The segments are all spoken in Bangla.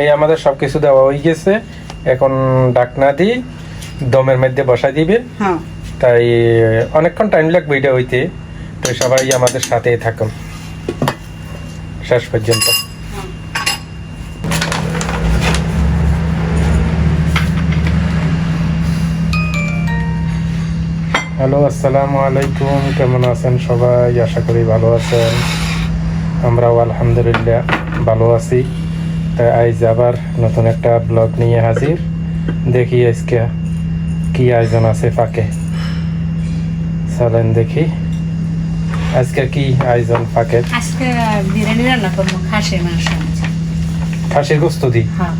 এই আমাদের সব কিছু দেওয়া হয়ে গেছে। এখন ডাকনা দিয়ে দমের মধ্যে বসাই দিবে। হ্যাঁ। তাই অনেকক্ষণ টাইম লাগবে এটা হইতে। তো সবাই আমাদের সাথেই থাকুন। শেষ পর্যন্ত। হ্যালো আসসালামু আলাইকুম। কেমন আছেন সবাই? আশা করি ভালো আছেন। আমরাও আলহামদুলিল্লাহ ভালো আছি। তাই আজ আবার নতুন একটা ব্লগ নিয়ে হাজির। দেখি আজকে কি আয়োজন আছে ফাঁকে। চলেন দেখি। আজকে কি আয়োজন ফাঁকে? আজকে বিরিয়ানি রান্না করব খাসির মাংস খাসির গোস্ত দি? হ্যাঁ।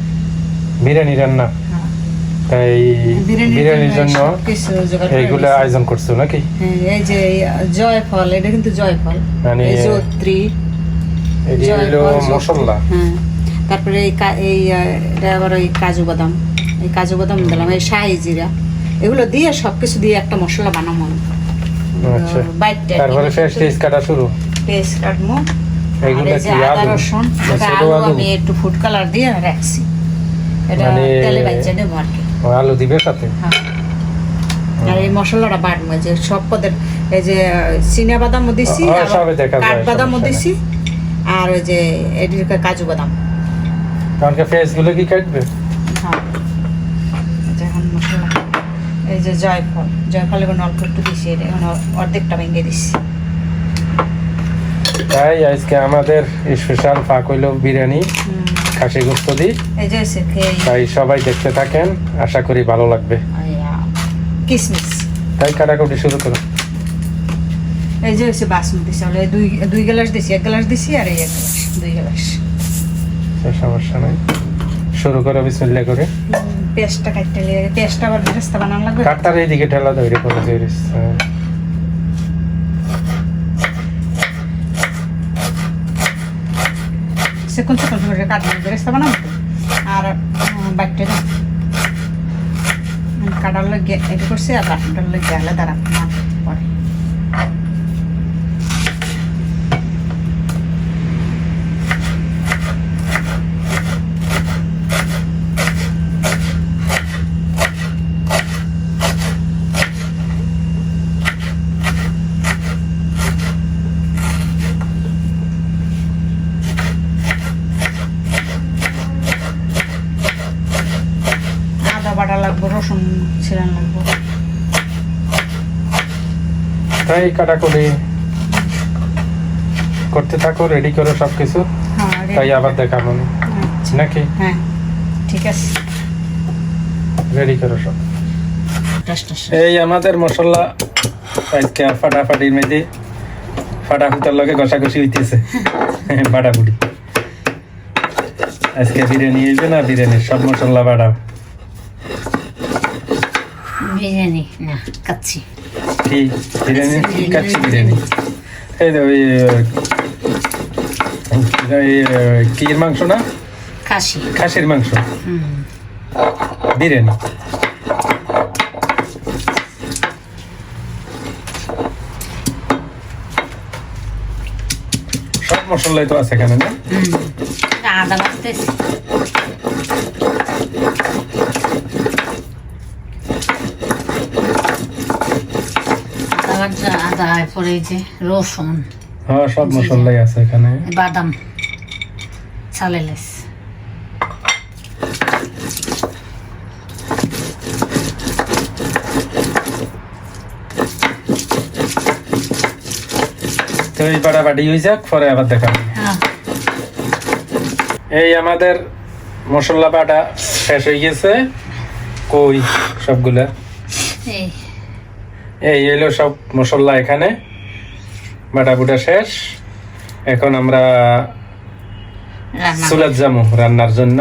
বিরিয়ানি রান্না? হ্যাঁ। তাই বিরিয়ানির জন্য এইগুলো আয়োজন করছ নাকি? হ্যাঁ, এই যে জয়ফল এটা কিন্তু জয়ফল। মানে- হলো জয়ফল, মশলা? হ্যাঁ। তারপরে এই এই এটা আবার ওই কাজু বাদাম। এই কাজু বাদাম দিলাম এই শাহি জিরা। এগুলো দিয়ে সব কিছু দিয়ে একটা মশলা বানাবো আচ্ছা। বাইটটা তারপরে পেস্ট টেস্ট কাটা শুরু? কাটবো। এইগুলো কি আদা রসুন আলু? আমি একটু ফুড কালার দিয়ে রাখছি। এটা মানে- তেলে বাইচে দেবো আর কি। আলু দিবে সাথে? হ্যাঁ। আর এই মশলাটা বাটবো যে সব পদের এই যে চিনা বাদামও দিছি আর ওই যে এটির কাজু বাদাম। কারণ পেস্টগুলো কি কাটবে? হ্যাঁ। এই যে এখন মশলা। এই যে জয়ফল জয়ফল এখন অল্প একটু দিছি এটা এখন অর্ধেকটা ভেঙে দিছি। তাই আজকে আমাদের স্পেশাল পাক হইল বিরিয়ানি খাসি গোস্ত দি এই যে হচ্ছে খেয়ে তাই সবাই দেখতে থাকেন আশা করি ভালো লাগবে। কিসমিস। তাই কাটাকুটি শুরু করো। এই যে হচ্ছে বাসমতি চাউল দুই দুই গ্লাস দিছি এক গ্লাস দিছি আর এই এক গ্লাস দুই গ্লাস। সমস্যা নাই। শুরু করো বিসমিল্লা করে। পেস্টটা কাটতে লিয়ে পেস্টটা আবার বেরেস্তা বানানো লাগবে। কাটটার এইদিকে ঠেলা ধরে করে সে কোন ছোট করে কাটবো? বেরেস্তা বানাবো? আর দাও কাটার লগে এটা করছি আর বাটনটার লগে আলাদা রাখব না পরে আদা বাটা লাগবো রসুন ছিলান লাগবো তাই কাটাকুটি? করতে থাকো রেডি করো সব কিছু হ্যাঁ তাই আবার দেখাবো আচ্ছা, নাকি? হ্যাঁ ঠিক আছে। রেডি করো সব। এই আমাদের মশলা আজকে ফাটাফাটির মেঝে ফাটাফুটার লগে ঘষাঘষি হইতেছে। ফাটাফুটি। আজকে বিরিয়ানি হইবে না বিরিয়ানির সব মশলা বাড়া বিরিয়ানি না কাচ্ছি কি বিরিয়ানি আচ্ছা, বিরিয়ানি। এই তো ওই কির মাংস না? খাসি। খাসির মাংস। বিরিয়ানি। সব মশলাই তো আছে এখানে না? আদা বাটতেছি আদা বাটা আদা এরপরে এই যে রসুন। হ্যাঁ সব মশলাই আছে এখানে। বাদাম। চালেলেস তো এই বাড়াবাড়ি হয়ে যাক পরে আবার দেখাবো হ্যাঁ। এই আমাদের মশলা বাটা শেষ হয়ে গেছে। কই সবগুলা? এই এই এলো সব মশলা এখানে। বাটা বুটা শেষ। এখন আমরা সুলাত যাব রান্নার জন্য।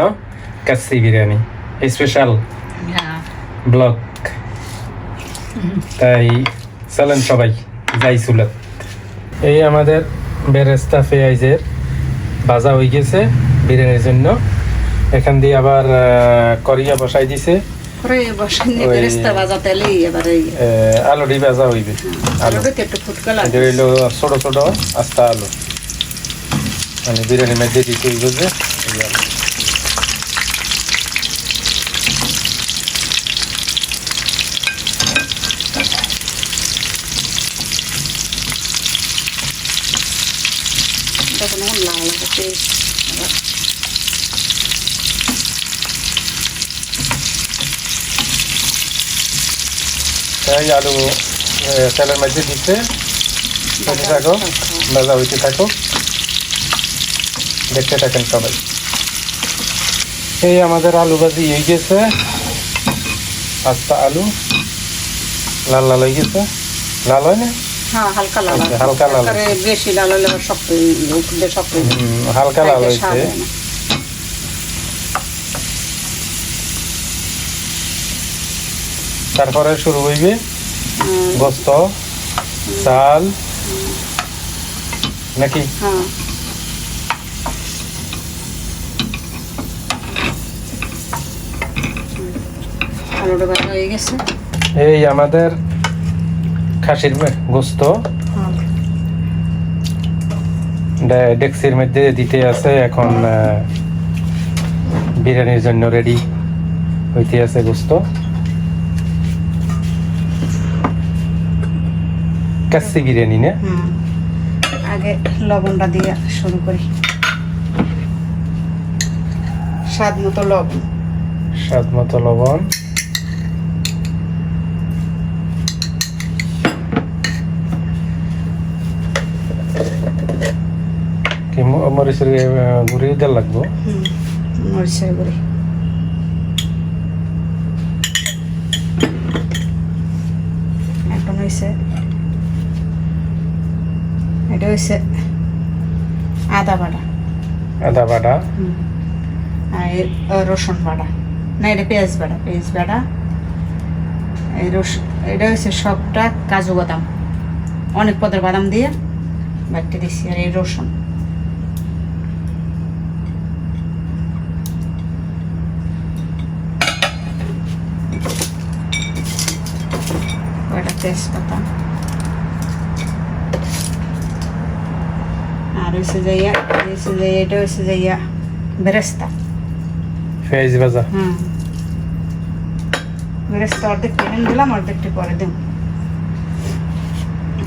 কাচ্চি বিরিয়ানি। Special block. তাই চলেন সবাই যাই সুলাত এই আমাদের বেরেস্তা পেঁয়াজের ভাজা হয়ে গেছে বিরিয়ানির জন্য। এখান দিয়ে আবার করিয়া বসাই দিছে। করে বসানি ওই- বেরেস্তা ভাজা তেলে এবার আলুটি ভাজা হইবে আলুটা একটু ফুটকা এটা লাগবে হইল ছোট ছোট আস্তা আলু মানে বিরিয়ানি মধ্যে দিতে হইব যে এই আলু। তখন আমার লাল লাগে টেস্ট এই আলু তেলের মধ্যে দিচ্ছে হতে থাকো ভাজা হইতে থাকো। দেখতে থাকেন সবাই। এই আমাদের আলু ভাজি হয়ে গেছে। আস্তা আলু। লাল লাল হয়ে গেছে। লাল হয় না? হ্যাঁ হালকা লাল হালকা লাল। বেশি লাল হলে শক্ত হালকা লাল হয়েছে স্বাদ হয় না। তারপরে শুরু হইবে গোস্ত, চাল, নাকি? এই আমাদের খাসির গোস্ত। ডেক্সির মধ্যে দিতে আছে এখন বিরিয়ানির জন্য রেডি হইতে আছে গোস্ত। কাচ্চি বিরিয়ানি না? আগে লবণটা দিয়ে শুরু করি। স্বাদ মতো লবণ। স্বাদ মতো লবণ। মরিচের গুঁড়ি দিতে লাগবো? মরিচের গুঁড়ি এখন হয়েছে এটা হয়েছে আদা বাটা আদা বাটা। আর রসুন বাটা না এটা পেঁয়াজ বাটা পেঁয়াজ বাটা এই রসুন এটা হচ্ছে সবটা কাজু বাদাম অনেক পদের বাদাম দিয়ে বাটতে দিচ্ছি আর এই রসুন। তেজপাতা হচ্ছে যাইয়া হচ্ছে যাইয়া এটা হচ্ছে যাইয়া বেরেস্তা পেঁয়াজ ভাজা হুম বেরেস্তা অর্ধেক পেমেন্ট দিলাম অর্ধেকটা পরে দেব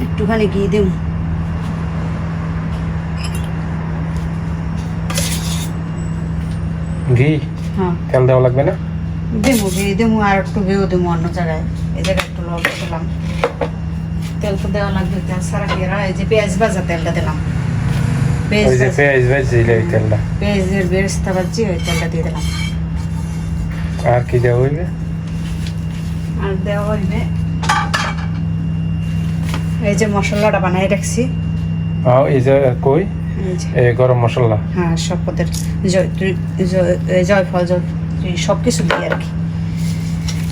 একটুখানি ঘি দেব ঘি হ্যাঁ তেল দেওয়া লাগবে না দেবো ঘি দেবো আর একটু ঘিও দেবো অন্য জায়গায় এই জায়গায় একটু লবণ দিলাম তেল তো দেওয়া লাগবে তেল সারা কি আর এই যে পেঁয়াজ ভাজা তেলটা দিলাম পেঁয়াজ ওই যে পেঁয়াজ তেলটা পেঁয়াজের বেরেস্তা ভাজি ওই তেলটা দিয়ে দিলাম আর কি দেওয়া হইবে আর দেওয়া হইবে এই যে মশলাটা বানাই রাখছি আও এই যে কই এই গরম মশলা হ্যাঁ সব পদের জয়ফল জয় সব কিছু দিই আর কি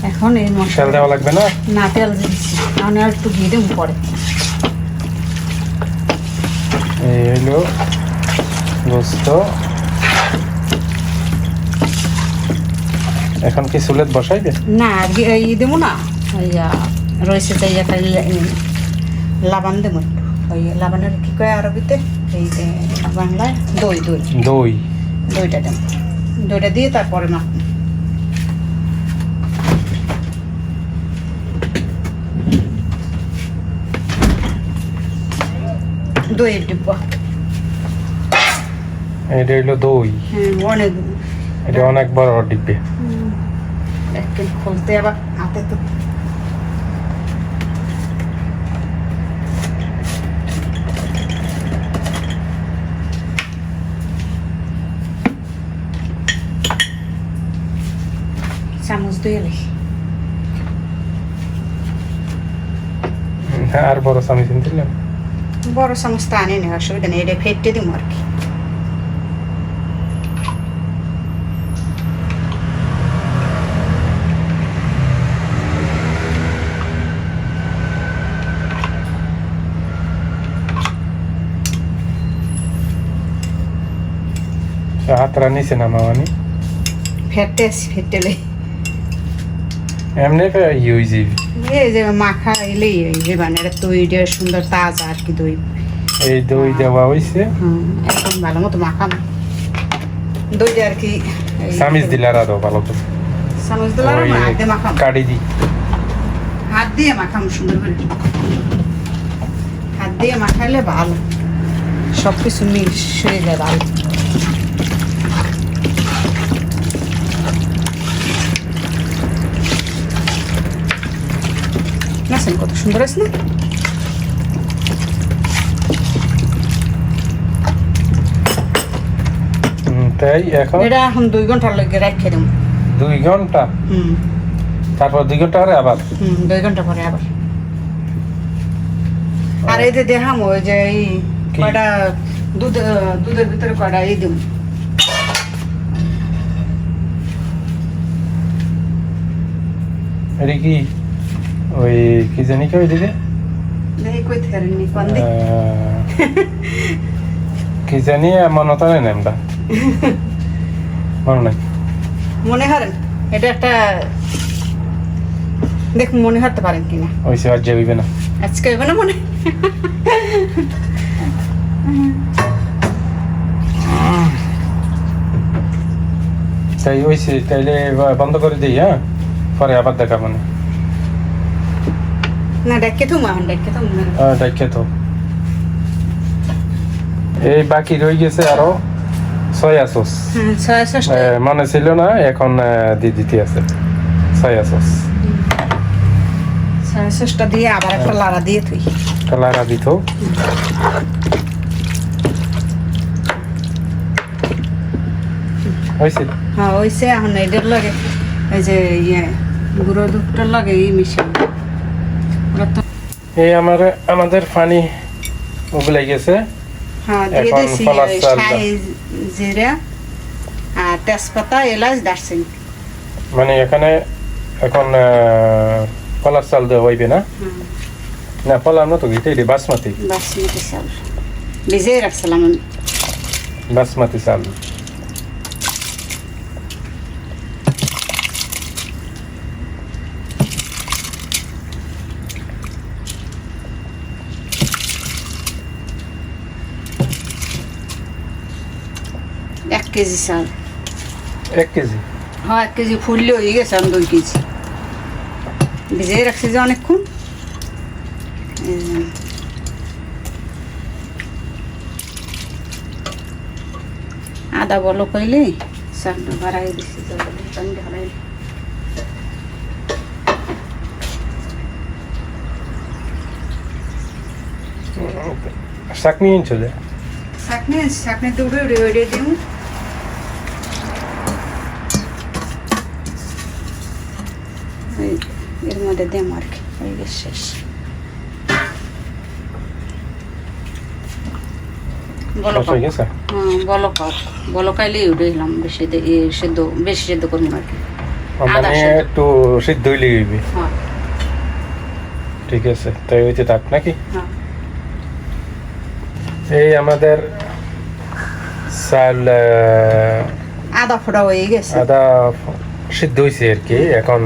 এখন এই মশলা দেওয়া লাগবে না না তেল দিচ্ছি আর একটু ঘি দেবো পরে এই গোস্ত এখন কি চুলেত বসাইবে? না এই দেবো না? আহ, রয়েছে একটা লাবান দেবো ওই লাবানের কি কয় আরবিতে? এই বাংলায় দই দই। দই। দইটা দেবো। দইটা দিয়ে তারপরে মাখ দইয়ের ডিব্বা। এটা হইল দই। হ্যাঁ অনেক এটা অনেক বড় ডিব্বে একটু খুলতে আবার হাতে তো। চামচ দিয়ে লি আর বড় চামিচ দিলাম বড় চামচটা আনে নি অসুবিধা নেই এটা ফেটে দিব আর কি। হাতরা নিচে নামাবানি ফেটে আসি ফেটেলে। এমনি ফে ই হয়ে এই যে মাখা এলেই এই যে এটা তৈরি সুন্দর তাজা আর কি দই। এই দই দেওয়া হুম একদম ভালো মতো মাখানো দইটা আর কি এই- চামিচ দিলে আর আরও ভালো করে। দিলাম ওই হাত দিয়ে মাখাম। কাটি দি। হাত দিয়ে মাখাম সুন্দর করে। হাত দিয়ে মাখাইলে ভালো। সব কিছু হয়ে যায় ভালো। নাচেন কত সুন্দর আছে না? তাই এখন? এটা এখন দুই ঘণ্টার লগে রাখে দেবো। দুই ঘণ্টা? হুম। তারপর দুই ঘণ্টা পরে আবার? হুম দুই ঘণ্টা পরে আবার। আর এই যে দেখাম ওই যে এই কয়টা দুধ দুধের ভিতরে কয়টা এই দিব। এটা কি? ওই কি জানি কে ওইদিকে? কি জানি মনে তো নেই নামটা। মনে নাই। মনে হারেন এটা একটা দেখ মনে হারতে পারেন কিনা। ওই সে না। আজকে হবে না মনে? তাই ওইছে তাইলে এবার বন্ধ করে দিই হ্যাঁ? পরে আবার দেখা মানে না এই বাকি রয়ে গেছে আরও সয়া সস হ্যাঁ মনে ছিল না এখন দিয়ে দিতে আছে। সয়া সস দিয়ে আবার একটা লাড়া দিয়ে তুই কালার দিত হয়েছে হ্যাঁ ওইসে এখন এটার লাগে এই যে ইয়ে গুঁড়ো দুধটার লাগে এই তো এই আমার আমাদের পানি উগলাই গেছে। হ্যাঁ দিয়ে এখন চালটা। শাহি জিরা আর তেজপাতা এলাচ দারচিনি। মানে এখানে এখন কলার চাল দেওয়া হইবে না? না কলার না তো গীতে বাসমতি। বাসমতি চাল। ভিজিয়ে রাখছিলাম বাসমতি চাল। কেজি চাল। এক কেজি? হ্যাঁ এক কেজি ফুললে হয়ে গেছে আমি দুই কেজি। ভিজিয়ে রাখছি যে অনেকক্ষণ। আদা বলো কইলে চালটা বাড়াই দিছি পানি ঢালাই চলে শাকনি শাকনি তো উড়ে উড়ে উড়ে দিও এই, আর কি হয়ে গেছে শেষ। বেশি সেদ্ধ বেশি সেদ্ধ করব আর কি মানে। একটু সিদ্ধ হইলে হইবে। হ্যাঁ। ঠিক আছে তাই হইতে থাক নাকি? হ্যাঁ। এই আমাদের চাল আদা ফোড়া হয়ে গেছে। আদা সিদ্ধ হয়েছে আর কি এখন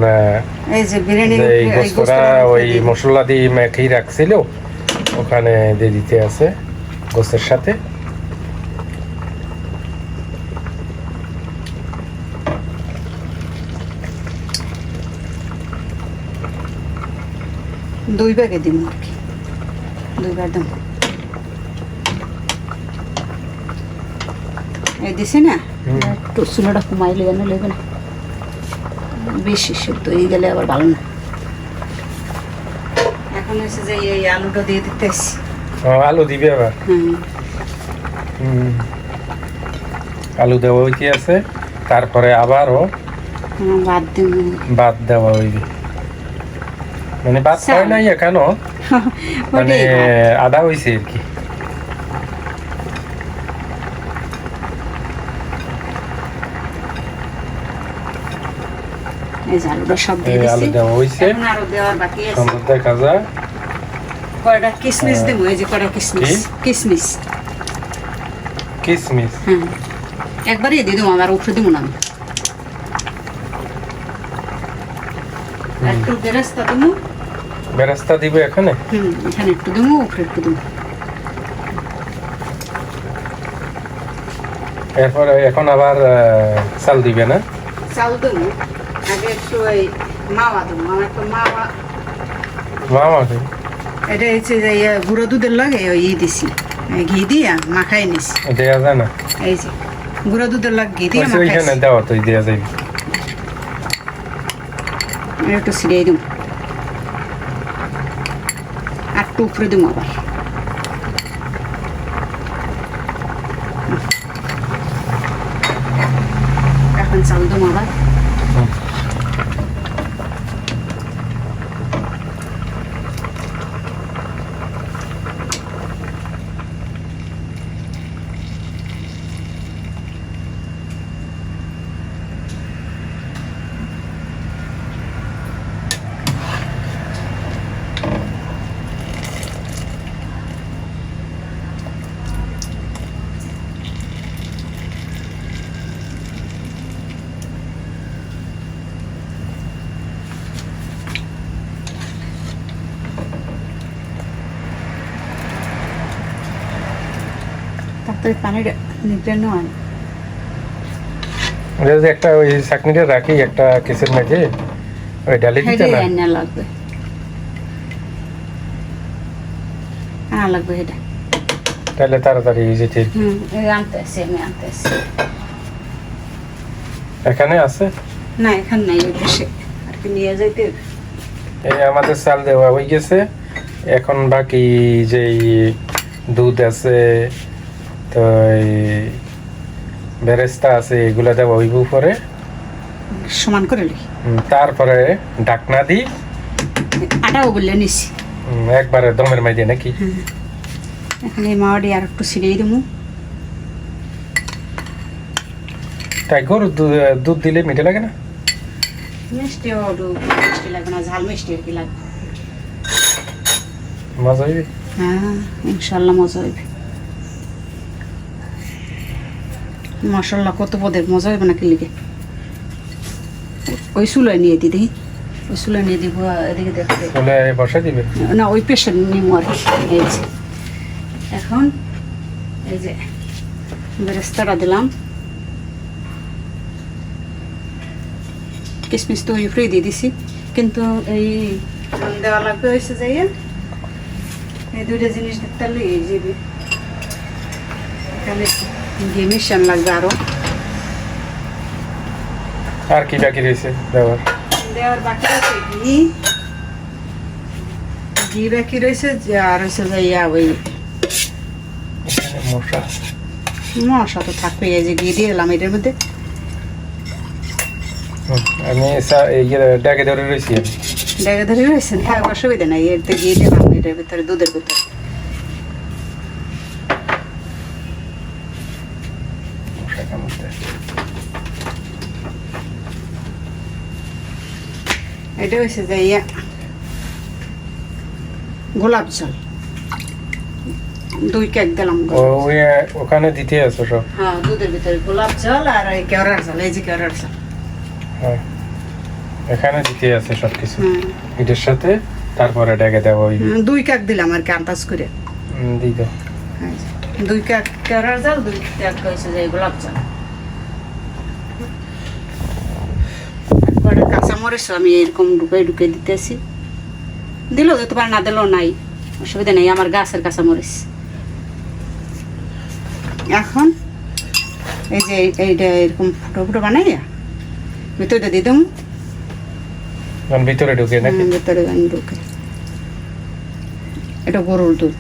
এই যে বিরিয়ানি গোস্তরা ওই মশলা দিয়ে মেখেই রাখছিল ওখানে দিয়ে দিতে আছে গোস্তের সাথে। দুই ব্যাগে দিব আর কি। দুই বার দেব এই দিছি না। একটু চুলোটা কমাই লেগে না লেগে না। বেশি সেদ্ধ হয়ে গেলে আবার ভালো না। এখন হচ্ছে যে এই আলুটা দিয়ে দিতেছি ও, আলু দিবে আবার? হুম। হুম। আলু দেওয়া হইতে আছে তারপরে আবারও বাদ দিব। ভাত দেওয়া হইবে। মানে বাদ। হয় নাই এখনও। মানে। আদা হইছে আর কি। এই যে আলুটা সব দিয়ে দিছি। দেওয়া হইছে। এখন আরও দেওয়ার বাকি আছে। সুন্দর দেখা যায় কয়টা? কিসমিস হ্যাঁ। দেবো এই যে কয়টা কিসমিস? কিসমিস। কিসমিস? হ্যাঁ। একবারই দিয়ে দেবো আমার উপরে দেবো না একটু বেরেস্তা দেবো। বেরাস্তা দিবে এখানে? হুম এখানে একটু দেবো উপরে একটু দেবো। এরপরে এখন আবার চাল দিবে না? চাল দেবো। আগে একটু ওই মাওয়া দেবো আমার একটু মাওয়া মামা কি? এটা হচ্ছে যে ইয়ে গুঁড়ো দুধের লাগে ওই ই দিছি। ঘি দিয়া মাখাই নিস দেওয়া যায় না? এই যে গুঁড়ো দুধের লাগ ঘি দিয়ে দেওয়া দেওয়া যাবে আর একটু ছিড়িয়ে দিব আর একটু উপরে দিব আবার এখন চাল দেবো আবার তারপরে পানিটা নিতে নয় ওটা একটা ওই চাকনিটা রাখি একটা কেসের মাঝে ওই ডালি দিতে না? আনা লাগবে। আনা লাগবে এটা তাহলে তাড়াতাড়ি হয়ে যেতে হুম এই আমি আনতে এখানে আছে? না এখান নাই ওই পাশে। আর কি নিয়ে যাইতে এই আমাদের চাল দেওয়া হয়ে গেছে। এখন বাকি যেই দুধ আছে তো এই বেরেস্তা আছে এগুলা দেওয়া হইব পরে সমান করে লি উম, তারপরে ঢাকনা দিই। আটাও বললে নিছি। একবারে দমের মাইদে নাকি? এখন এই মাওয়াটি আর একটু ছিঁড়েই দেবো তাই গরুর দুধ- দুধ দিলে মিঠে লাগে না? মিষ্টি ওটু মিষ্টি লাগবে না ঝাল মিষ্টি আর কি লাগবে। মজা হইবে? হ্যাঁ ইনশাল্লাহ মজা হইবে। মশলা কত পদের? মজা হইবে না কি লিগে? ওই চুলায় নিয়ে দিই দেখি। ওই চুলায় নিয়ে দিব এদিকে দেখতে বসে দিবে? না ওই পেশেন্ট নিমো আর এই যে। এখন এই যে বেরেস্তাটা দিলাম। কিসমিস তো ফ্রি দিয়ে দিছি। কিন্তু এই দেওয়া লাগবে হয়েছে যাইয়া এই দুইটা জিনিস দেখতে হলে এই যে এখানে ঘি মিশান লাগবে আরও আর কি বাকি রয়েছে? দেওয়ার। দেওয়ার বাকি আছে ঘি। ঘি বাকি রয়েছে যে আর হয়েছে যাইয়া ওই এখানে মশা। মশা তো থাকবে এই যে ঘি দিয়ে এলাম এটার মধ্যে। আমি ইয়ে ডাকে ধরে রয়েছি। ডেকে ধরে রয়েছে থাক অসুবিধা নাই এতে ঘি দিলাম এটার ভিতরে দুধের ভিতরে মশা কামড় দেয়। এটা হয়েছে যে ইয়া গোলাপ জল। দুই কেক দিলাম ওখানে দিতে আছে সব? হ্যাঁ দুধের ভিতরে গোলাপ জল আর এই কেওড়ার জল এই যে কেওড়ার জল। হ্যাঁ এখানে দিতে আছে সব কিছু এটার সাথে তারপরে ডেকে হুম, দুই কেক দিলাম আর কি আন্দাজ করে। দিই দাও দুই কেক কেওড়ার জল দুই কেক হয়েছে যে গোলাপ জল। কটা আমি এরকম ঢুকে ঢুকে দিতেছি। দিলেও দিতে পারে না দিলেও নাই। অসুবিধা নেই আমার গাছের কাঁচামরিচ এখন এই যে এইটা এরকম ফুটো ফুটো বানাইয়া ভিতরে দিয়ে দেবো ভিতরে ঢুকে নাকি? ভিতরে ঢুকে। এটা গরুর দুধ।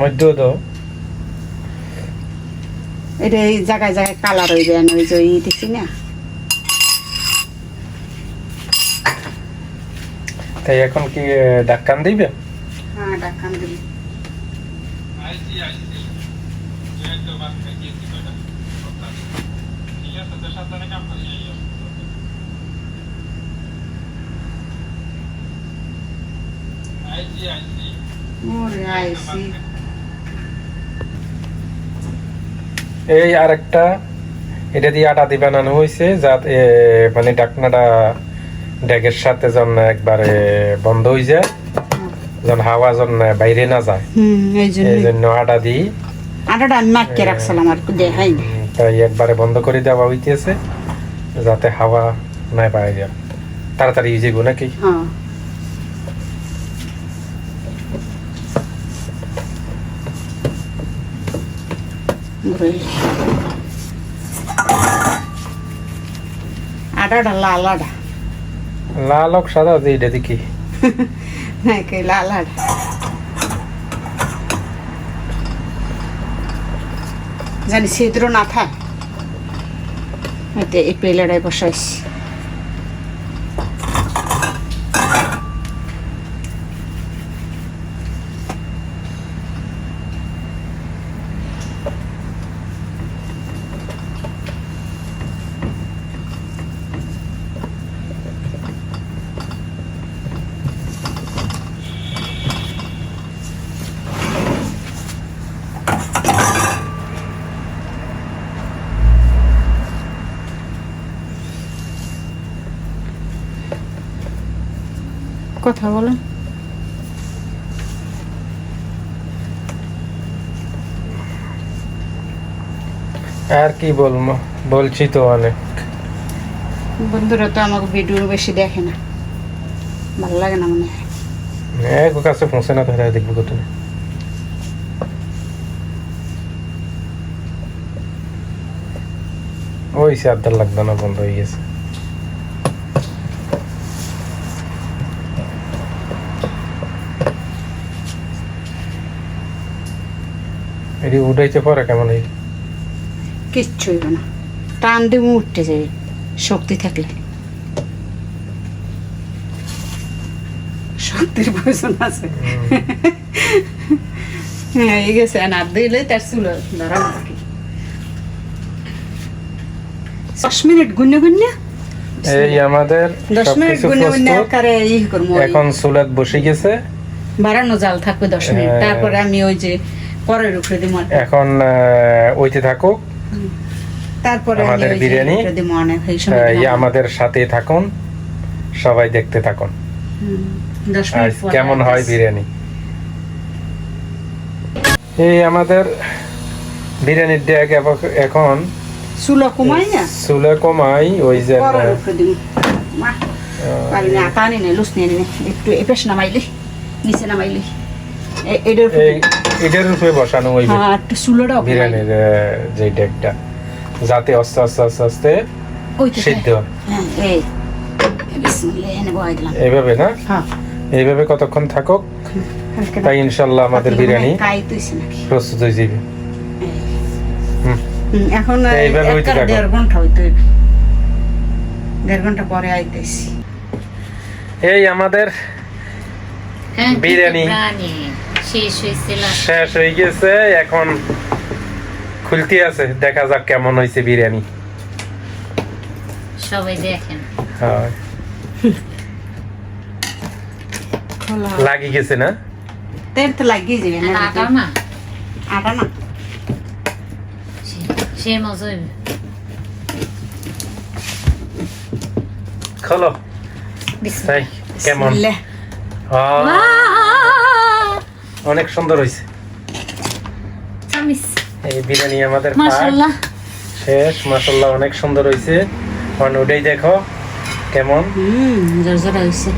মধ্যেও দাও। এটা এই জায়গায় জায়গায় কালার হয়ে যায় ওই যে ই দিচ্ছি না তাই এখন কি আহ, ঢাক্কান দিবে হ্যাঁ ডাক্তার দিবি ওরে এই আরেকটা এটা দিয়ে আটা দিয়ে বানানো হয়েছে যাতে মানে ডাকনাটা ড্যাগের সাথে যেন একবারে বন্ধ হয়ে যায় যেন হাওয়া যেন বাইরে না যায়। হুম এই জন্য আটা দিই। আটাটা আমি মাখিয়ে রাখছিলাম আর দেখাইনি উম, তাই একবারে বন্ধ করে দেওয়া হইতেছে যাতে হাওয়া না পায়। যায় তাড়াতাড়ি যাব নাকি? হ্যাঁ। আটাটা লাল আটা। লাল হোক সাদা এটা দেখি। হ্যাঁ কে লাল আটা। জানি ছিদ্র না থাক। এই পেলাটায় বসাইছি। কথা বলেন। আর কি বলব? বলছি তো অনেক। বন্ধুরা তো আমাকে ভিডিও বেশি দেখে না। ভালো লাগে না মনে হয়। এক কাছে পৌঁছে না তাহলে দেখব কত ওই সে লাগবে না বন্ধ হয়ে গেছে। এটি উঠাইতে পরে কেমন কিচ্ছু হইব না। টান দিয়ে উঠতে যাবে শক্তি থাকলে। শক্তির প্রয়োজন আছে। হ্যাঁ এই গেছে আর দিলে তার চুল ধরা দশ মিনিট গুনে গুনে। এই আমাদের দশ মিনিট গুনে গুনে আকারে ই করব এখন চুলাত বসে গেছে। বাড়ানো জাল থাকবে দশ মিনিট। হ্যাঁ। তারপরে আমি ওই যে পরের উপরে দিব এখন ওইতে থাকুক। তারপরে আমাদের বিরিয়ানি, আমাদের সাথে থাকুন। সবাই দেখতে থাকুন। পরে কেমন হয় বিরিয়ানি? এই আমাদের বিরিয়ানির ডেক এখন চুলো কমাই না? চুলে কমাই ওই যে পারি না কানি নেই লুস নিয়ে নে। একটু এপেশ নামাইলি নিচে নামাইলি। এটার এটার উপরে বসানো ওই হ্যাঁ একটু চুলোটাও বিরিয়ানির যে ডেকটা। যাতে আস্তে আস্তে আস্তে আস্তে সিদ্ধ হয়। হ্যাঁ। এই। দিলাম। এইভাবে না? হ্যাঁ। এইভাবে কতক্ষণ থাকুক তাই ইনশাল্লাহ আমাদের বিরিয়ানি হয় প্রস্তুত হয়ে যাবে। এখন এইভাবে হইতে থাকো। দেড় ঘণ্টা হইতে দেড় ঘণ্টা পরে আইতেছি। এই আমাদের হ্যাঁ, বিরিয়ানি। শেষ হয়ে গেছে এখন খুলতে আছে দেখা যাক কেমন হয়েছে বিরিয়ানি। সবাই দেখেন। হয়। লাগি গেছে না? তেল তো লাগিয়ে যাবে না আটা না? আটা না। সে- মজা হইবে। খোলো। কেমন! অনেক সুন্দর হয়েছে এই বিরিয়ানি আমাদের শেষ মাসাল্লাহ অনেক সুন্দর হয়েছে এখন ওটাই দেখো কেমন। হুম হয়েছে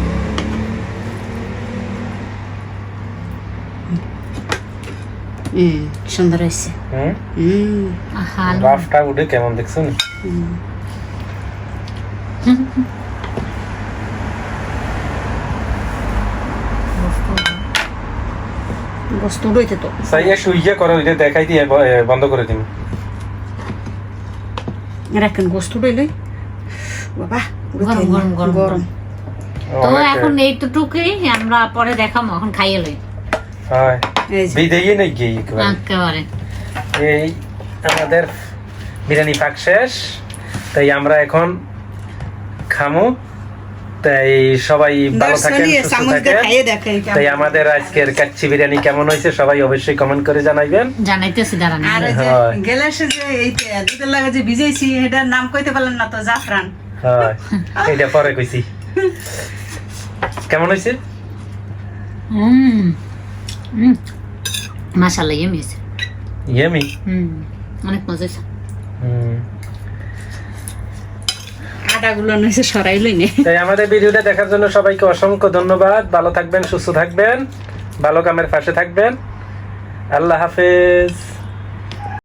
সুন্দর হয়েছে রাফটা উঠে কেমন দেখছ গোস্ত উড়াইতে তো। সাই একটু ইয়ে করো ওইটা দেখাই দিয়ে বন্ধ করে দিন। রাখেন গোস্ত উড়াইলে বাবা গরম, গরম, গরম, গরম। তো এখন এইটুকুই আমরা পরে দেখাবো এখন খাইয়ে লই। হয়। বিদেয়ী নেই গিয়ে একবারে। একেবারে। এই আমাদের বিরিয়ানি পাক শেষ। তাই আমরা এখন খামু। তাই সবাই ভালো থাকেন সুস্থ। তাই আমাদের আজকের কাচ্চি বিরিয়ানি কেমন হয়েছে সবাই অবশ্যই কমেন্ট করে জানাইবেন। জানাইতেছি দাঁড়ান। আর গেলাসে যে এই দুধের লাগে যে ভিজাইছি এটার নাম কইতে পারলেন না তো জাফরান। হয়। এটা পরে কইছি। কেমন হয়েছে? হুম হুম মাশাআল্লাহ ইয়ামি হয়েছে। ইয়ামি হুম অনেক মজা হয়েছে। আটাগুলো নইছে, সরাইলই নে। তাই আমাদের ভিডিওটা দেখার জন্য সবাইকে অসংখ্য ধন্যবাদ। ভালো থাকবেন, সুস্থ থাকবেন, ভালো কামের পাশে থাকবেন। আল্লাহ হাফেজ।